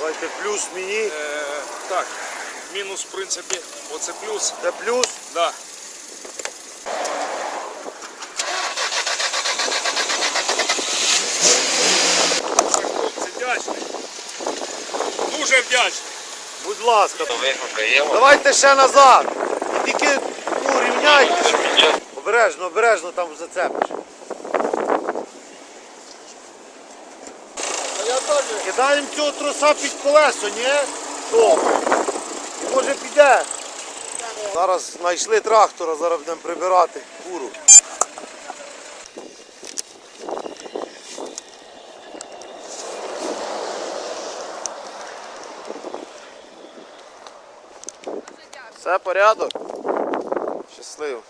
Давайте плюс мені. Е, так, мінус, в принципі, оце плюс. Це плюс. Да. Так, хлопці, вдячний. Дуже вдячний. Будь ласка. Давайте ще назад. І Тільки ну, рівняйте. Обережно, обережно там зацепиш. Кидаємо цього троса під колесо, ні? І може піде. Зараз знайшли трактора, зараз будемо прибирати куру. Все порядок? Щасливо.